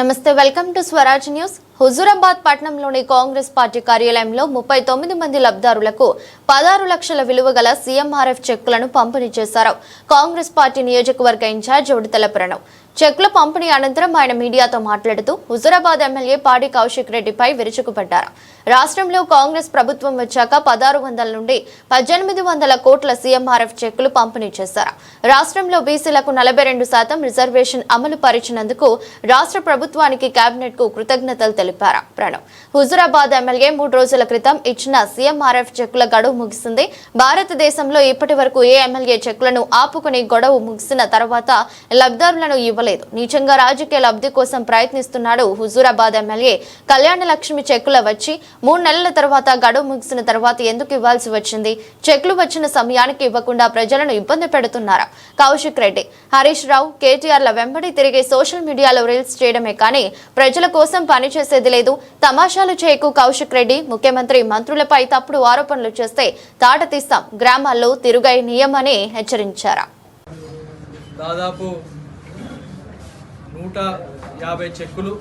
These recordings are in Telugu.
నమస్తే welcome to Swaraj news. Huzurabad పట్టణంలోని కాంగ్రెస్ పార్టీ కార్యాలయంలో ముప్పై తొమ్మిది మంది లబ్ధారులకు పదహారు లక్షల విలువ గల సీఎంఆర్ఎఫ్ చెక్కులను పంపిణీ చేశారు. కాంగ్రెస్ పార్టీ నియోజకవర్గ ఇన్ఛార్జ్ ఉడితల ప్రణవ్. చెక్కుల పంపిణీ అనంతరం ఆయన మీడియాతో మాట్లాడుతూ హుజురాబాద్ ఎమ్మెల్యే పాడి కౌశిక్ రెడ్డిపై విరుచుకుపడ్డారు. రాష్ట్రంలో కాంగ్రెస్ ప్రభుత్వం వచ్చాక పదహారు వందల నుండి పద్దెనిమిది వందల కోట్ల సీఎంఆర్ఎఫ్ చెక్కులు పంపిణీ చేశారు. రాష్ట్రంలో బీసీలకు నలభై రెండు శాతం రిజర్వేషన్ అమలు పరిచినందుకు రాష్ట్ర ప్రభుత్వానికి కేబినెట్కు కృతజ్ఞతలు తెలిపారు ప్రణవ్. హుజురాబాద్ ఎమ్మెల్యే మూడు రోజుల క్రితం ఇచ్చిన సీఎంఆర్ఎఫ్ చెక్కుల గడువు ముగిసింది. భారతదేశంలో ఇప్పటి వరకు ఏ ఎమ్మెల్యే చెక్కులను ఆపుకుని గొడవ ముగిసిన తర్వాత లబ్ధారులను ఇవ్వలేదు. నిజంగా రాజకీయ లబ్ధి కోసం ప్రయత్నిస్తున్నాడు హుజూరాబాద్ ఎమ్మెల్యే. కళ్యాణ లక్ష్మి చెక్కుల వచ్చి మూడు నెలల తర్వాత గడువు ముగిసిన తర్వాత ఎందుకు ఇవ్వాల్సి వచ్చింది? చెక్లు వచ్చిన సమయానికి ఇవ్వకుండా ప్రజలను ఇబ్బంది పెడుతున్నారు? కౌశిక్ రెడ్డి. హరీష్ రావు కేటీఆర్ల వెంబడి తిరిగి సోషల్ మీడియాలో రీల్స్ చేయడమే కానీ ప్రజల కోసం పనిచేసేది లేదు. తమాషాలు చేయకు కౌశిక్ రెడ్డి. ముఖ్యమంత్రి మంత్రులపై తప్పుడు ఆరోపణలు చేస్తే తాట తీస్తాం గ్రామాల్లో తిరుగై నియమని హెచ్చరించారు. దాదాపు నూట యాభై చెక్కులు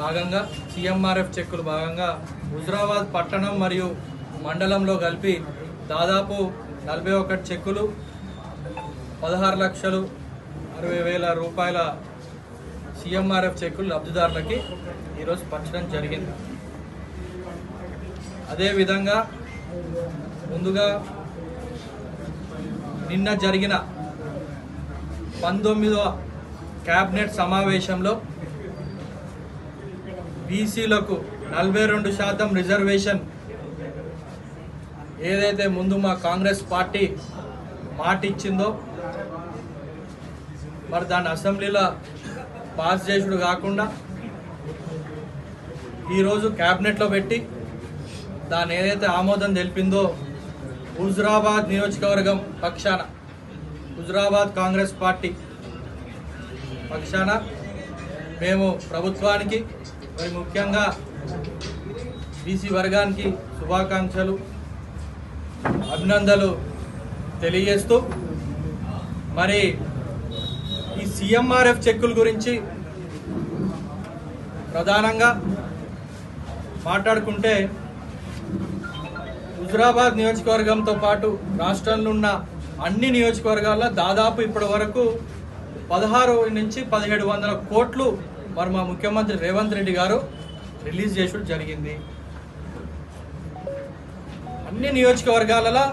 భాగంగా సిఎంఆర్ఎఫ్ చెక్కులు భాగంగా హుజరాబాద్ పట్టణం మరియు మండలంలో కలిపి దాదాపు నలభై ఒకటి చెక్కులు పదహారు లక్షలు అరవై వేల రూపాయల సిఎంఆర్ఎఫ్ చెక్కులు లబ్ధిదారులకి ఈరోజు పంచడం జరిగింది. అదేవిధంగా ముందుగా నిన్న జరిగిన పంతొమ్మిదవ క్యాబినెట్ సమావేశంలో బీసీలకు నలభై రెండు శాతం రిజర్వేషన్ ఏదైతే ముందు మా కాంగ్రెస్ పార్టీ మాట ఇచ్చిందో మరి దాన్ని అసెంబ్లీలో పాస్ చేసుడు కాకుండా ఈరోజు క్యాబినెట్లో పెట్టి దాన్ని ఏదైతే ఆమోదం తెలిపిందో హుజురాబాద్ నియోజకవర్గం పక్షాన హుజురాబాద్ కాంగ్రెస్ పార్టీ పక్షాన మేము ప్రభుత్వానికి మరి ముఖ్యంగా బీసీ వర్గానికి శుభాకాంక్షలు అభినందనలు తెలియజేస్తూ మరి ఈ సిఎంఆర్ఎఫ్ చెక్కుల గురించి ప్రధానంగా మాట్లాడుకుంటే హుజురాబాద్ నియోజకవర్గంతో పాటు రాష్ట్రంలో ఉన్న అన్ని నియోజకవర్గాల్లో దాదాపు ఇప్పటి వరకు పదహారు నుంచి పదిహేడు వందల కోట్లు మరి మా ముఖ్యమంత్రి రేవంత్ రెడ్డి గారు రిలీజ్ చేసుడు జరిగింది. అన్ని నియోజకవర్గాలలో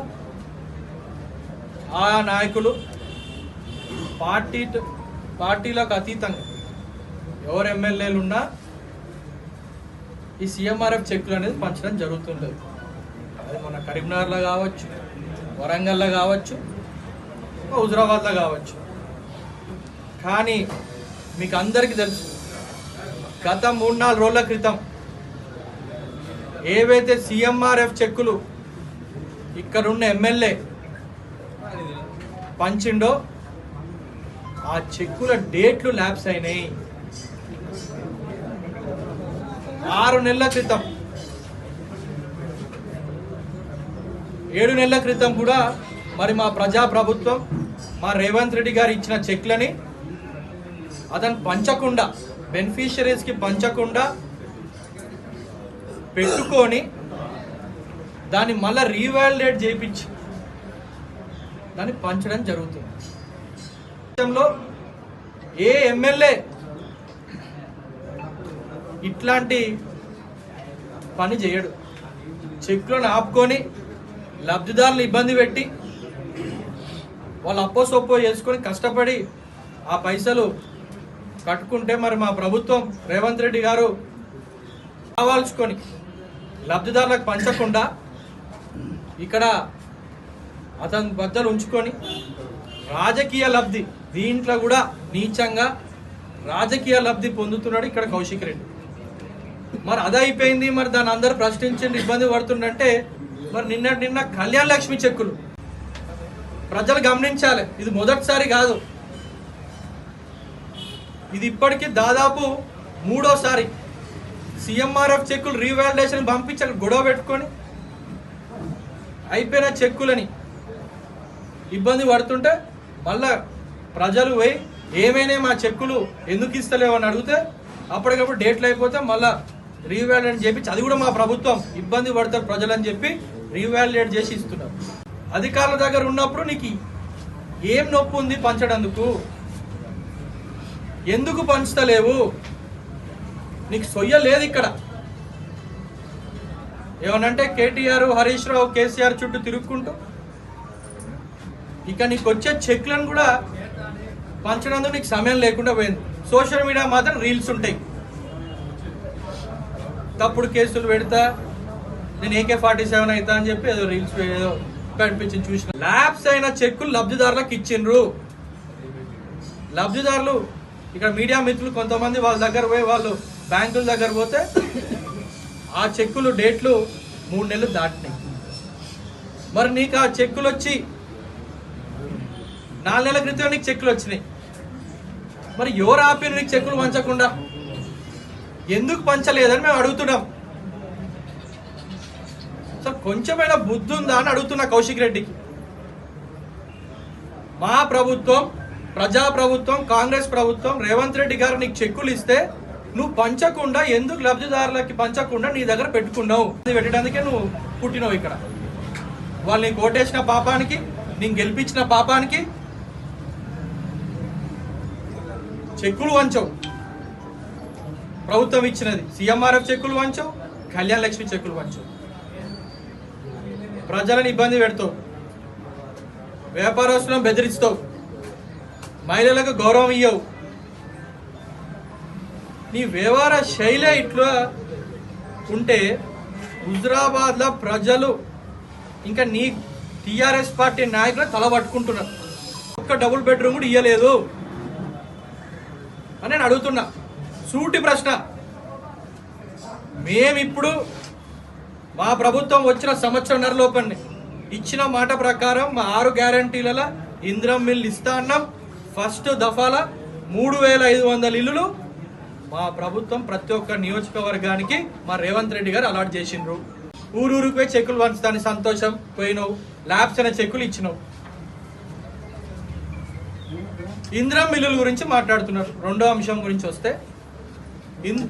ఆ నాయకులు పార్టీ పార్టీలకు అతీతంగా ఎవరు ఎమ్మెల్యేలు ఉన్నా ఈ సీఎంఆర్ఎఫ్ చెక్కులు అనేది పంచడం జరుగుతుండదు. అది మన కరీంనగర్లో కావచ్చు వరంగల్లో కావచ్చు హుజరాబాద్లో కావచ్చు. కానీ మీకు అందరికీ తెలుసు గత మూడు నాలుగు రోజుల క్రితం ఏవైతే సీఎంఆర్ఎఫ్ చెక్కులు ఇక్కడున్న ఎమ్మెల్యే పంచిండో ఆ చెక్కుల డేట్లు ల్యాబ్స్ అయినాయి. ఆరు నెలల క్రితం ఏడు నెలల క్రితం కూడా మరి మా ప్రజా ప్రభుత్వం మా రేవంత్ రెడ్డి గారు ఇచ్చిన చెక్లని అతను పంచకుండా బెనిఫిషరీస్కి పంచకుండా పెట్టుకొని దాన్ని మళ్ళీ రీవాలిడేట్ చేయించి దాన్ని పంచడం జరుగుతుంది. దేశంలో ఏ ఎమ్మెల్యే ఇట్లాంటి పని చేయడు. చెక్లను ఆపుకొని లబ్ధిదారులు ఇబ్బంది పెట్టి వాళ్ళు అప్పో సొప్పో చేసుకొని కష్టపడి ఆ పైసలు కట్టుకుంటే మరి మా ప్రభుత్వం రేవంత్ రెడ్డి గారు కావాల్చుకొని లబ్ధిదారులకు పంచకుండా ఇక్కడ అతని బద్దలు ఉంచుకొని రాజకీయ లబ్ధి దీంట్లో కూడా నీచంగా రాజకీయ లబ్ధి పొందుతున్నాడు ఇక్కడ కౌశిక్ రెడ్డి. మరి అది అయిపోయింది మరి దాన్ని అందరు ప్రశ్నించండి ఇబ్బంది పడుతుండంటే మరి నిన్న నిన్న కళ్యాణ లక్ష్మి చెక్కులు. ప్రజలు గమనించాలి. ఇది మొదటిసారి కాదు. ఇది ఇప్పటికీ దాదాపు మూడోసారి. సిఎంఆర్ఎఫ్ చెక్కులు రీవాలిడేషన్ పంపించాలి గొడవ పెట్టుకొని అయిపోయిన చెక్కులని ఇబ్బంది పడుతుంటే మళ్ళా ప్రజలు పోయి ఏమైనా మా చెక్కులు ఎందుకు ఇస్తలేవు? అని అడిగితే అప్పటికప్పుడు డేట్లు అయిపోతే మళ్ళా అని చెప్పి అది కూడా మా ప్రభుత్వం. ఇబ్బంది పడతారు ప్రజలని చెప్పి రీవాల్యుయేట్ చేసి ఇస్తున్నారు. అధికారుల దగ్గర ఉన్నప్పుడు నీకు ఏం నొప్పి ఉంది పంచడందుకు? ఎందుకు పంచుతలేవు నీకు సొయ్య లేదు ఇక్కడ. ఏమనంటే కేటీఆర్ హరీష్ రావు కేసీఆర్ చుట్టూ తిరుక్కుంటూ ఇక నీకు వచ్చే చెక్లను కూడా పంచడందుకు నీకు సమయం లేకుండా పోయింది. సోషల్ మీడియా మాత్రం రీల్స్ ఉంటాయి. తప్పుడు కేసులు పెడతా నేను ఏకే ఫార్టీ సెవెన్ అవుతా అని చెప్పి ఏదో రీల్స్ ఏదో కనిపించింది చూసిన. ల్యాబ్స్ అయిన చెక్కులు లబ్ధిదారులకు ఇచ్చిండ్రు. లబ్ధిదారులు ఇక్కడ మీడియా మిత్రులు కొంతమంది వాళ్ళ దగ్గర పోయి వాళ్ళు బ్యాంకుల దగ్గర పోతే ఆ చెక్కులు డేట్లు మూడు నెలలు దాటినాయి. మరి నీకు ఆ చెక్కులు వచ్చి నాలుగు నెలల క్రితం నీకు చెక్కులు వచ్చినాయి. మరి ఎవరు ఆపిన నీకు చెక్కులు పంచకుండా? ఎందుకు పంచలేదని మేము అడుగుతున్నాం. కొంచెమైనా బుద్ధి ఉందా అని అడుగుతున్నా కౌశిక్ రెడ్డికి. మా ప్రభుత్వం ప్రజా ప్రభుత్వం కాంగ్రెస్ ప్రభుత్వం రేవంత్ రెడ్డి గారు నీకు చెక్కులు ఇస్తే నువ్వు పంచకుండా ఎందుకు లబ్ధిదారులకి పంచకుండా నీ దగ్గర పెట్టుకున్నావు? అది పెట్టడానికే నువ్వు పుట్టినావు ఇక్కడ. వాళ్ళు నీకు ఓటేసిన పాపానికి నేను గెలిపించిన పాపానికి చెక్కులు వంచవు. ప్రభుత్వం ఇచ్చినది. సీఎంఆర్ఎఫ్ చెక్కులు వంచవు కళ్యాణ లక్ష్మి చెక్కులు వంచవు. ప్రజలను ఇబ్బంది పెడతావు. వ్యాపారస్తులను బెదిరిస్తావు. మహిళలకు గౌరవం ఇయ్యవు. నీ వ్యవహార శైలి ఇట్లా ఉంటే హుజరాబాద్లో ప్రజలు ఇంకా నీ టీఆర్ఎస్ పార్టీ నాయకులు తల పట్టుకుంటున్నారు. ఒక్క డబుల్ బెడ్రూమ్ కూడా ఇయ్యలేదు. అని నేను అడుగుతున్నా. సూటి ప్రశ్న. మేమిప్పుడు మా ప్రభుత్వం వచ్చిన సంవత్సరంన్నర లోపలనే. ఇచ్చిన మాట ప్రకారం మా ఆరు గ్యారంటీలలో ఇంద్రం మిల్ ఇస్తా అన్నాం. ఫస్ట్ దఫాల మూడు వేల ఐదు వందల ఇల్లులు మా ప్రభుత్వం ప్రతి ఒక్క నియోజకవర్గానికి మా రేవంత్ రెడ్డి గారు అలాట్ చేసిండ్రు. ఊరూరికి పోయి చెక్కులు పంచుతాను సంతోషం పోయినావు. ల్యాబ్స్ అనే చెక్కులు ఇచ్చినావు. ఇంద్రం మిల్లుల గురించి మాట్లాడుతున్నారు. రెండో అంశం గురించి వస్తే ఇన్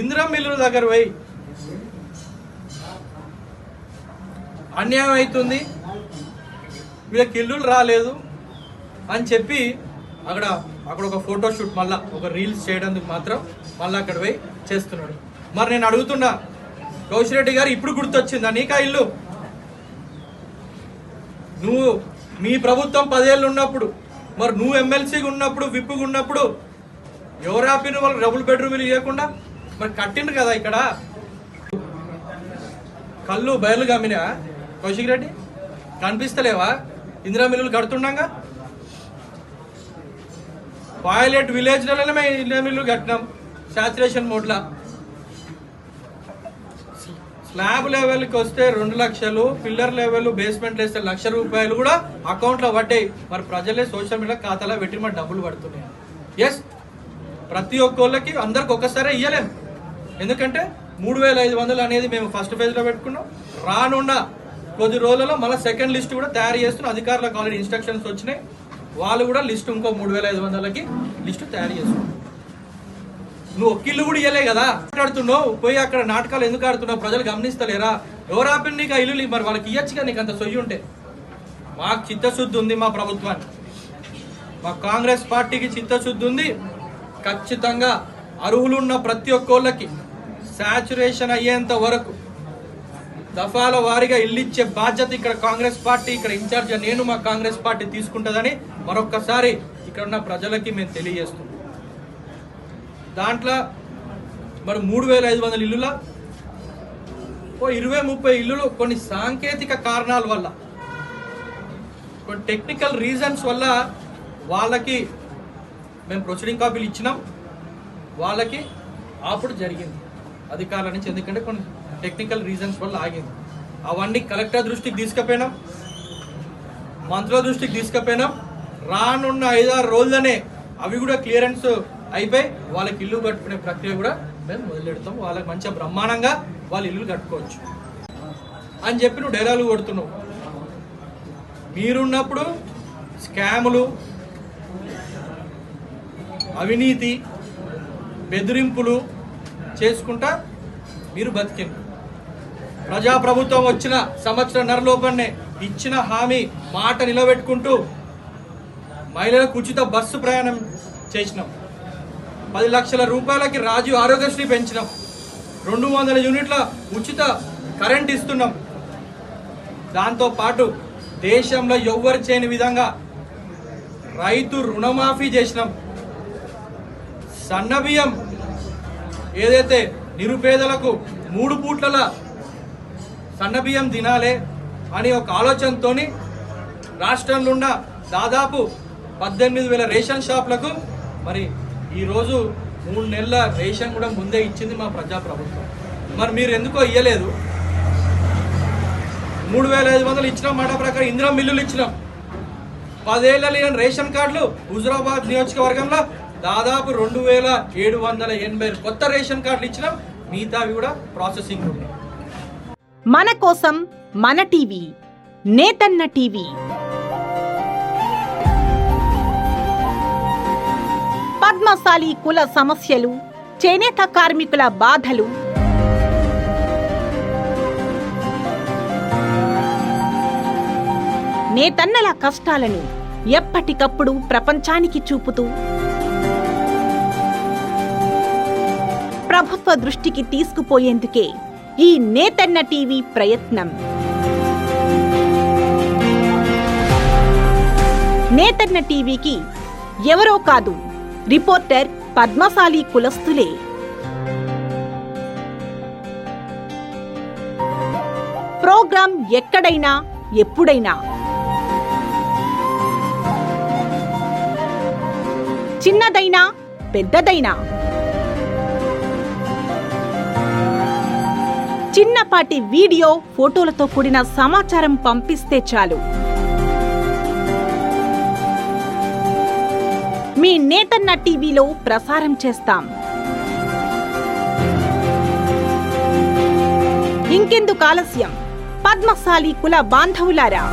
ఇంద్రం మిల్లుల దగ్గర పోయి అన్యాయం అవుతుంది. వీళ్ళకి ఇల్లులు రాలేదు అని చెప్పి అక్కడ అక్కడ ఒక ఫోటోషూట్ మళ్ళా ఒక రీల్స్ చేయడానికి మాత్రం మళ్ళీ అక్కడ పోయి చేస్తున్నాడు. మరి నేను అడుగుతున్నా కౌశిరెడ్డి గారు ఇప్పుడు గుర్తొచ్చిందా నీకా ఇల్లు? నువ్వు మీ ప్రభుత్వం పదేళ్ళు ఉన్నప్పుడు మరి నువ్వు ఎమ్మెల్సీగా ఉన్నప్పుడు విప్పుగా ఉన్నప్పుడు ఎవరు ఆపిన వాళ్ళు? డబుల్ బెడ్రూమ్లు ఇవ్వకుండా మరి కట్టిండ్రు కదా ఇక్కడ? కళ్ళు బయలు గమ్మినా కౌశిక్ రెడ్డి? కనిపిస్తలేవా? ఇందిరా మిల్లులు కడుతుండగా? పాయిలెట్ విలేజ్లలోనే మేము ఇందిరా మిల్లులు కట్టినాం. శాచురేషన్ మోడ్లా స్లాబ్ లెవెల్కి వస్తే రెండు లక్షలు పిల్లర్ లెవెల్ బేస్మెంట్ వేస్తే లక్ష రూపాయలు కూడా అకౌంట్లో పడ్డాయి. మరి ప్రజలే సోషల్ మీడియా ఖాతాలో పెట్టి మరి డబ్బులు పడుతున్నాయి. ఎస్ ప్రతి ఒక్కళ్ళకి అందరికి ఒక్కసారే ఇయ్యలేం. ఎందుకంటే మూడు వేల ఐదు వందలు అనేది మేము ఫస్ట్ ఫేజ్లో పెట్టుకున్నాం. రానున్న కొద్ది రోజులలో మళ్ళీ సెకండ్ లిస్ట్ కూడా తయారు చేస్తున్న అధికారులకు ఆల్రెడీ ఇన్స్ట్రక్షన్స్ వచ్చినాయి. వాళ్ళు కూడా లిస్ట్ ఇంకో మూడు వేల ఐదు వందలకి లిస్టు తయారు చేస్తున్నారు. నువ్వు ఒక్కిల్లు కూడా ఇయ్యలే కదా. మాట్లాడుతున్నావు పోయి అక్కడ నాటకాలు ఎందుకు ఆడుతున్నావు? ప్రజలు గమనిస్తలేరా? ఎవరు ఆపిన నీకు ఆ ఇల్లు? మరి వాళ్ళకి ఇయ్యచ్చుగా నీకు అంత సొయ్యి ఉంటే. మాకు చిత్తశుద్ధి ఉంది మా ప్రభుత్వానికి. మా కాంగ్రెస్ పార్టీకి చిత్తశుద్ధి ఉంది. ఖచ్చితంగా అర్హులున్న ప్రతి ఒక్కళ్ళకి శాచురేషన్ అయ్యేంత వరకు దఫాల వారీగా ఇల్లిచ్చే బాధ్యత ఇక్కడ కాంగ్రెస్ పార్టీ ఇక్కడ ఇన్ఛార్జ్ నేను మా కాంగ్రెస్ పార్టీ తీసుకుంటుందని మరొక్కసారి ఇక్కడ ఉన్న ప్రజలకి మేము తెలియజేస్తున్నాం. దాంట్లో మరి మూడు వేల ఐదు వందల ఇల్లుల? ఓ ఇరవై ముప్పై ఇల్లులు కొన్ని సాంకేతిక కారణాల వల్ల కొన్ని టెక్నికల్ రీజన్స్ వల్ల వాళ్ళకి మేము ప్రొసీడింగ్ కాపీలు ఇచ్చినాం. వాళ్ళకి అప్పుడు జరిగింది. అధికారుల నుంచి ఎందుకంటే కొన్ని టెక్నికల్ రీజన్స్ వల్ల ఆగింది. అవన్నీ కలెక్టర్ దృష్టికి తీసుకుపోయినాం మంత్రుల దృష్టికి తీసుకుపోయినాం. రానున్న ఐదారు రోజులనే అవి కూడా క్లియరెన్స్ అయిపోయి వాళ్ళకి ఇల్లు కట్టుకునే ప్రక్రియ కూడా మేము మొదలెడతాం. వాళ్ళకి మంచిగా బ్రహ్మాండంగా వాళ్ళు ఇల్లు కట్టుకోవచ్చు. అని చెప్పి నువ్వు డైలాగులు కొడుతున్నావు. మీరున్నప్పుడు స్కాములు అవినీతి బెదిరింపులు చేసుకుంటా మీరు బతికింది ప్రజాప్రభుత్వం వచ్చిన సంవత్సరంన్నర లోపలనే ఇచ్చిన హామీ మాట నిలబెట్టుకుంటూ మహిళలకు ఉచిత బస్సు ప్రయాణం చేసినాం. పది లక్షల రూపాయలకి రాజీవ్ ఆరోగ్యశ్రీ పెంచినాం. రెండు వందల యూనిట్ల ఉచిత కరెంట్ ఇస్తున్నాం. దాంతో పాటు దేశంలో ఎవ్వరు చేయని విధంగా రైతు రుణమాఫీ చేసినాం. సన్నబియ్యం ఏదైతే నిరుపేదలకు మూడు పూట్ల సన్నబియ్యం తినాలే అని ఒక ఆలోచనతోని రాష్ట్రంలో ఉన్న దాదాపు పద్దెనిమిది వేల రేషన్ షాపులకు మరి ఈరోజు మూడు నెలల రేషన్ కూడా ముందే ఇచ్చింది మా ప్రజాప్రభుత్వం. మరి మీరు ఎందుకో ఇయ్యలేదు? మూడు వేల ఐదు వందలు ఇచ్చినాం మాట ప్రకారం ఇందిరా మిల్లులు ఇచ్చినాం. పదేళ్ళ లేని రేషన్ కార్డులు హుజురాబాద్ నియోజకవర్గంలో దాదాపు రెండు వేల ఏడు వందల ఎనభై కొత్త రేషన్ కార్డులు ఇచ్చినాం. మిగతావి కూడా ప్రాసెసింగ్ ఉన్నాయి మన కోసం మన టీవీ నేతన్న టీవీ. పద్మశాలి కుల సమస్యలు చేనేత కార్మికుల బాధలు. నేతన్నల కష్టాలను ఎప్పటికప్పుడు ప్రపంచానికి చూపుతూ ప్రభుత్వ దృష్టికి తీసుకుపోయేందుకే ఈ నేతన్న టీవీ ప్రయత్నం. నేతన్న టీవీకి ఎవరో కాదు రిపోర్టర్ పద్మశాలి కులస్తులే. ప్రోగ్రాం ఎక్కడైనా ఎప్పుడైనా. చిన్నదైనా పెద్దదైనా. చిన్నపాటి వీడియో ఫోటోలతో కూడిన సమాచారం పంపిస్తే చాలు. మీ నేతన్న టీవీలో ప్రసారం చేస్తాం. ఇంకెందుకు ఆలస్యం? పద్మశాలి కుల బాంధవులారా.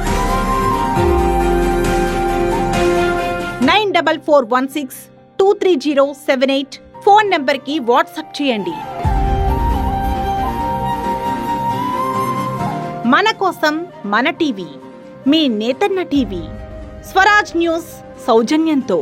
Nine double four one six two three zero seven eight phone నంబర్కి వాట్సాప్ చేయండి. మన కోసం మన టీవీ మీ నేతన్న టీవీ. స్వరాజ్ న్యూస్ సౌజన్యంతో.